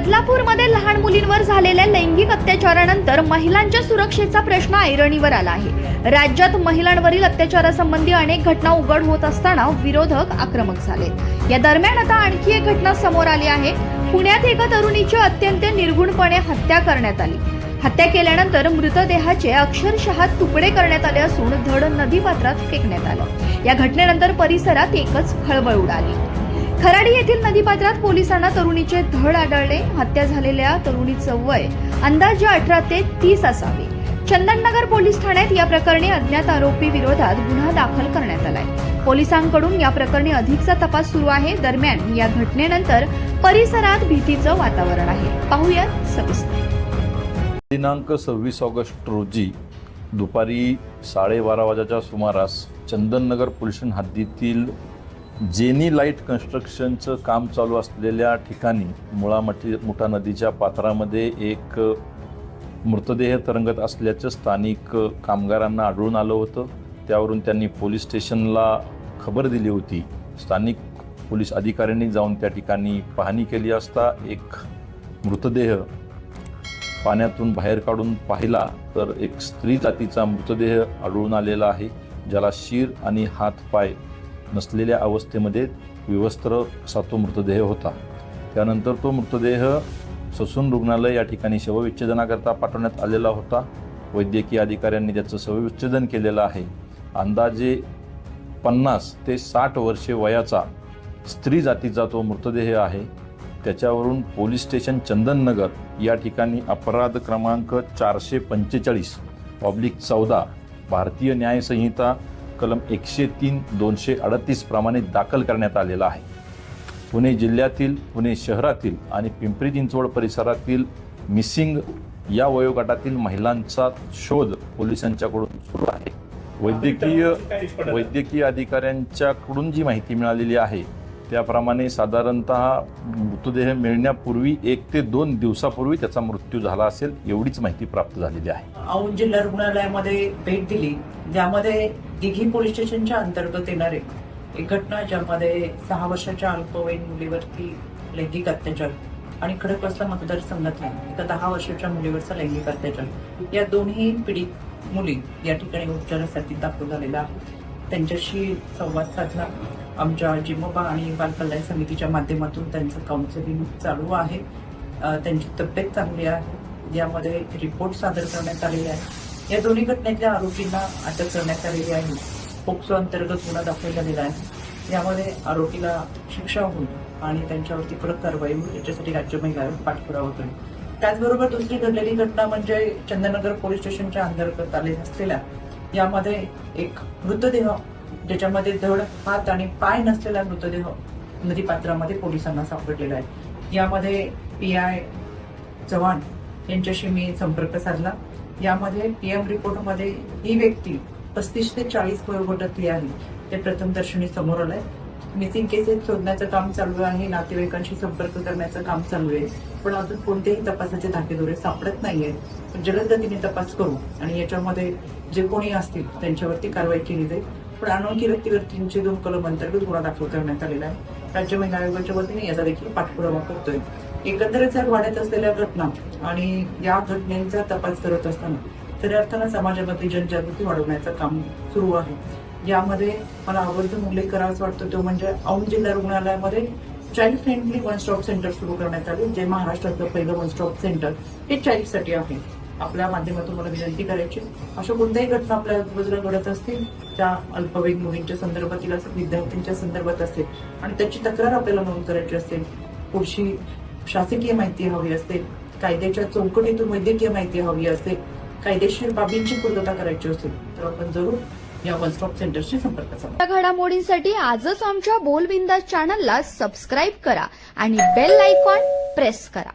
बदलापूरमध्ये लहान मुलींवर झालेल्या लैंगिक अत्याचारानंतर महिलांच्या सुरक्षेचा प्रश्न ऐरणीवर आला आहे. राज्यात महिलांवरील अत्याचारासंबंधी अनेक घटना उघड होत असताना विरोधक आक्रमक झाले. या दरम्यान आता आणखी एक घटना समोर आली आहे. पुण्यात एका तरुणीची अत्यंत निर्गुणपणे हत्या करण्यात आली. हत्या केल्यानंतर मृतदेहाचे अक्षरशः तुकडे करण्यात आले असून धड नदीपात्रात फेकण्यात आलं. या घटनेनंतर परिसरात एकच खळबळ उडाली. खराडी येथील नदीपात्रात पोलिसांना तरुणीचे धड आढळले. हत्या झालेल्या तरुणीचं वय अंदाजे अठरा ते तीस असावे. चंदननगर पोलीस ठाण्यात या प्रकरणी अज्ञात आरोपी विरोधात गुन्हा दाखल करण्यात आलाय. पोलिसांकडून या प्रकरणी अधिकचा तपास सुरू आहे. दरम्यान या घटनेनंतर परिसरात भीतीचं वातावरण आहे. पाहुयात सविस्तर. दिनांक सव्वीस ऑगस्ट रोजी दुपारी साडेबारा वाजेच्या सुमारास चंदननगर पोलीस हद्दीतील जेनी लाइट कन्स्ट्रक्शनचं काम चालू असलेल्या ठिकाणी मुळा मठी मुठा नदीच्या पात्रामध्ये एक मृतदेह तरंगत असल्याचं स्थानिक कामगारांना आढळून आलं होतं. त्यावरून त्यांनी पोलीस स्टेशनला खबर दिली होती. स्थानिक पोलीस अधिकाऱ्यांनी जाऊन त्या ठिकाणी पाहणी केली असता एक मृतदेह पाण्यातून बाहेर काढून पाहिला तर एक स्त्री जातीचा मृतदेह आढळून आलेला आहे ज्याला शिर आणि हात पाय नसलेल्या अवस्थेमध्ये विवस्त्र असा तो मृतदेह होता. त्यानंतर तो मृतदेह ससून रुग्णालय या ठिकाणी शवविच्छेदनाकरता पाठवण्यात आलेला होता. वैद्यकीय अधिकाऱ्यांनी त्याचं शवविच्छेदन केलेलं आहे. अंदाजे पन्नास ते साठ वर्षे वयाचा स्त्री जातीचा तो मृतदेह आहे. त्याच्यावरून पोलीस स्टेशन चंदननगर या ठिकाणी अपराध क्रमांक चारशे पंचेचाळीस ऑब्लिक चौदा भारतीय न्यायसंहिता कलम एकशे तीन दोनशे अडतीस प्रमाणे दाखल करण्यात आलेला आहे. पुणे जिल्ह्यातील पुणे शहरातील आणि पिंपरी चिंचवड परिसरातील मिसिंग या वयोगटातील महिलांचा शोध पोलिसांच्याकडून सुरू आहे. वैद्यकीय वैद्यकीय अधिकाऱ्यांच्याकडून जी माहिती मिळालेली आहे त्याप्रमाणे साधारणत मृतदेह मिळण्यापूर्वी एक ते दोन दिवसापूर्वी त्याचा मृत्यू झाला असेल एवढीच माहिती प्राप्त झालेली आहे. औंध जिल्हा रुग्णालयामध्ये भेट दिली ज्यामध्ये दिघी पोलीस स्टेशनच्या अंतर्गत येणारे एक घटना ज्यामध्ये सहा वर्षाच्या अल्पवयीन मुलीवरती लैंगिक अत्याचार आणि खडकवासला मतदारसंघातल्या एका दहा वर्षाच्या मुलीवरचा लैंगिक अत्याचार या दोन्ही पीडित मुली या ठिकाणी उपचारासाठी दाखल झालेल्या आहेत. त्यांच्याशी संवाद साधला. आमच्या जिमोबा आणि बाल कल्याण समितीच्या माध्यमातून त्यांचं काउन्सिलिंग चालू आहे. त्यांची तब्येत चांगली आहे. यामध्ये रिपोर्ट सादर करण्यात आलेले आहे. या दोन्ही घटनेतल्या आरोपींना अटक करण्यात आलेली आहे. पोक्सो अंतर्गत गुन्हा दाखल झालेला आहे. यामध्ये आरोपीला शिक्षा होऊन आणि त्यांच्यावरती कडक कारवाई होईल याच्यासाठी राज्य महिला आयोग पाठपुरावा करेल त्याचबरोबर दुसरी घडलेली घटना म्हणजे चंद्रनगर पोलीस स्टेशनच्या अंतर्गत आले असलेल्या यामध्ये एक मृतदेह ज्याच्यामध्ये धड हात आणि पाय नसलेला मृतदेह नदीपात्रामध्ये पोलिसांना सापडलेला आहे. यामध्ये पी आय चव्हाण यांच्याशी मी संपर्क साधला. यामध्ये पीएम रिपोर्टमध्ये ही व्यक्ती पस्तीस ते चाळीस वयोगटातली आहे. ते प्रथम दर्शनी समोर आलंय. मिसिंग केसेस शोधण्याचं काम चालू आहे. नातेवाईकांशी संपर्क करण्याचं काम चालू आहे. पण अजून कोणतेही तपासाचे धाकेदोरे सापडत नाहीये. पण जलद गतीने तपास करू आणि याच्यामध्ये जे कोणी असतील त्यांच्यावरती कारवाई केली जाईल. पण अनोळखी व्यक्तीवरतींचे दोन कलम अंतर्गत गुन्हा दाखल करण्यात आलेला आहे. राज्य महिला आयोगाच्या वतीने याचा देखील पाठपुरावा करतोय एकंदरीत जर वाढत असलेल्या घटना आणि या घटनेचा तपास करत असताना खऱ्या अर्थानं समाजामध्ये जनजागृती वाढवण्याचं काम सुरू आहे. यामध्ये मला आवर्जून उल्लेख करावाच वाटतो तो म्हणजे औंध जिल्हा रुग्णालयामध्ये child friendly one stop centre सुरू करण्यात आले जे महाराष्ट्रातलं पहिलं वन स्टॉप सेंटर हे चाइल्डसाठी आहे. आपल्या माध्यमातून मला विनंती करायची. अशा कोणत्याही घटना आपल्या आजूबाजूला घडत असतील त्या अल्पवयीन मुलींच्या संदर्भातील असेल विद्यार्थ्यांच्या संदर्भात असेल आणि त्याची तक्रार आपल्याला नोंद करायची असेल पुढची शासकीय माहिती हवी असते कायद्याच्या चौकटीतून वैद्यकीय माहिती हवी असते कायदेशीर बाबींची पूर्तता करायची असेल तर आपण जरूर या वन स्टॉप सेंटरशी संपर्क साधा. घडामोडींसाठी आजच आमच्या बोलबिंदास चॅनलला सबस्क्राईब करा आणि बेल आयकॉन प्रेस करा.